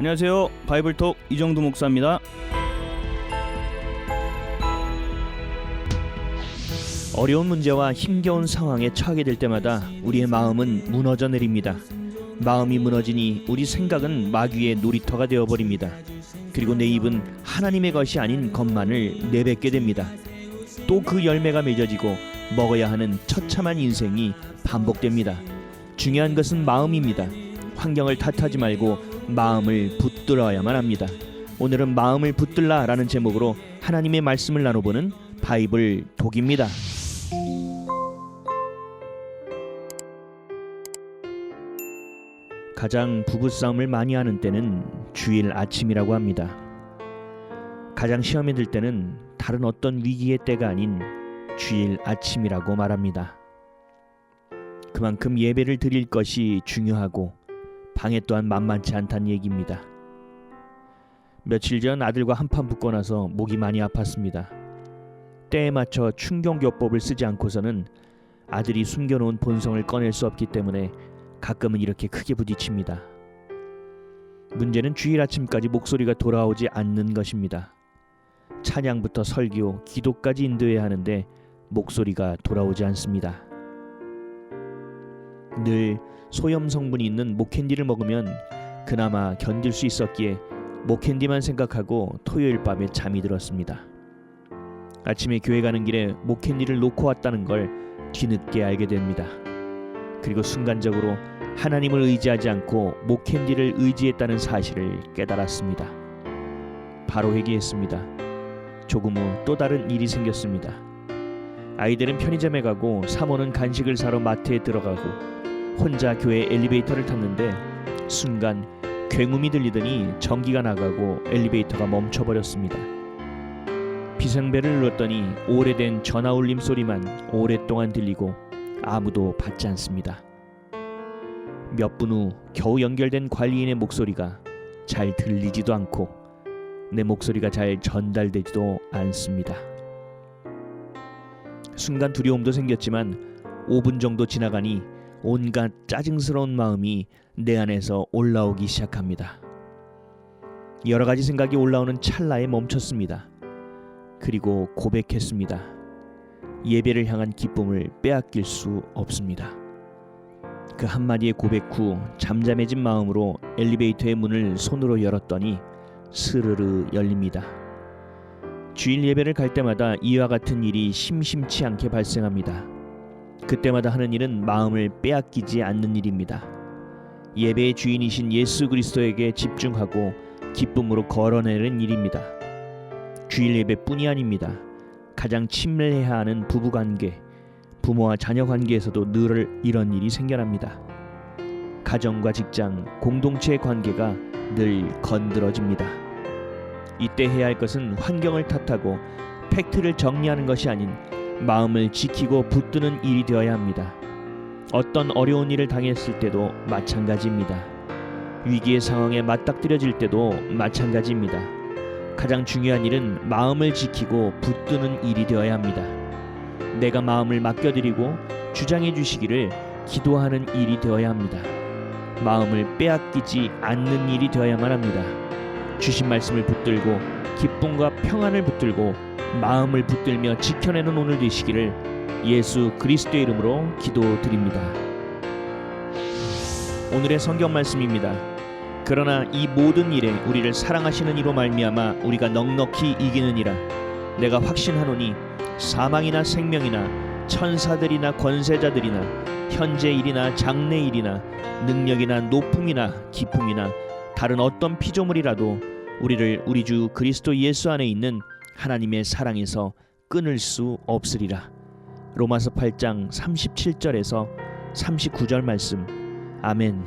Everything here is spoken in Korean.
안녕하세요. 바이블톡 이정도 목사입니다. 어려운 문제와 힘겨운 상황에 처하게 될 때마다 우리의 마음은 무너져 내립니다. 마음이 무너지니 우리 생각은 마귀의 놀이터가 되어 버립니다. 그리고 내 입은 하나님의 것이 아닌 것만을 내뱉게 됩니다. 또 그 열매가 맺어지고 먹어야 하는 처참한 인생이 반복됩니다. 중요한 것은 마음입니다. 환경을 탓하지 말고 마음을 붙들어야만 합니다. 오늘은 마음을 붙들라 라는 제목으로 하나님의 말씀을 나눠보는 바이블 독입니다. 가장 부부싸움을 많이 하는 때는 주일 아침이라고 합니다. 가장 시험에 들 때는 다른 어떤 위기의 때가 아닌 주일 아침이라고 말합니다. 그만큼 예배를 드릴 것이 중요하고 방해 또한 만만치 않다는 얘기입니다. 며칠 전 아들과 한판 붙고 나서 목이 많이 아팠습니다. 때에 맞춰 충경교법을 쓰지 않고서는 아들이 숨겨놓은 본성을 꺼낼 수 없기 때문에 가끔은 이렇게 크게 부딪힙니다. 문제는 주일 아침까지 목소리가 돌아오지 않는 것입니다. 찬양부터 설교, 기도까지 인도해야 하는데 목소리가 돌아오지 않습니다. 늘 소염 성분이 있는 목캔디를 먹으면 그나마 견딜 수 있었기에 목캔디만 생각하고 토요일 밤에 잠이 들었습니다. 아침에 교회 가는 길에 목캔디를 놓고 왔다는 걸 뒤늦게 알게 됩니다. 그리고 순간적으로 하나님을 의지하지 않고 목캔디를 의지했다는 사실을 깨달았습니다. 바로 회개했습니다. 조금 후 또 다른 일이 생겼습니다. 아이들은 편의점에 가고 사모는 간식을 사러 마트에 들어가고 혼자 교회 엘리베이터를 탔는데 순간 굉음이 들리더니 전기가 나가고 엘리베이터가 멈춰버렸습니다. 비상벨을 눌렀더니 오래된 전화 울림 소리만 오랫동안 들리고 아무도 받지 않습니다. 몇 분 후 겨우 연결된 관리인의 목소리가 잘 들리지도 않고 내 목소리가 잘 전달되지도 않습니다. 순간 두려움도 생겼지만 5분 정도 지나가니 온갖 짜증스러운 마음이 내 안에서 올라오기 시작합니다. 여러 가지 생각이 올라오는 찰나에 멈췄습니다. 그리고 고백했습니다. 예배를 향한 기쁨을 빼앗길 수 없습니다. 그 한마디의 고백 후 잠잠해진 마음으로 엘리베이터의 문을 손으로 열었더니 스르르 열립니다. 주일 예배를 갈 때마다 이와 같은 일이 심심치 않게 발생합니다. 그때마다 하는 일은 마음을 빼앗기지 않는 일입니다. 예배의 주인이신 예수 그리스도에게 집중하고 기쁨으로 걸어내는 일입니다. 주일 예배뿐이 아닙니다. 가장 친밀해야 하는 부부 관계, 부모와 자녀 관계에서도 늘 이런 일이 생겨납니다. 가정과 직장, 공동체의 관계가 늘 건드러집니다. 이때 해야 할 것은 환경을 탓하고 팩트를 정리하는 것이 아닌 마음을 지키고 붙드는 일이 되어야 합니다. 어떤 어려운 일을 당했을 때도 마찬가지입니다. 위기의 상황에 맞닥뜨려질 때도 마찬가지입니다. 가장 중요한 일은 마음을 지키고 붙드는 일이 되어야 합니다. 내가 마음을 맡겨드리고 주장해 주시기를 기도하는 일이 되어야 합니다. 마음을 빼앗기지 않는 일이 되어야만 합니다. 주신 말씀을 붙들고 기쁨과 평안을 붙들고 마음을 붙들며 지켜내는 오늘 되시기를 예수 그리스도의 이름으로 기도드립니다. 오늘의 성경 말씀입니다. 그러나 이 모든 일에 우리를 사랑하시는 이로 말미암아 우리가 넉넉히 이기느니라. 내가 확신하노니 사망이나 생명이나 천사들이나 권세자들이나 현재 일이나 장래 일이나 능력이나 높음이나 기품이나 다른 어떤 피조물이라도 우리를 우리 주 그리스도 예수 안에 있는 하나님의 사랑에서 끊을 수 없으리라. 로마서 8장 37절에서 39절 말씀. 아멘.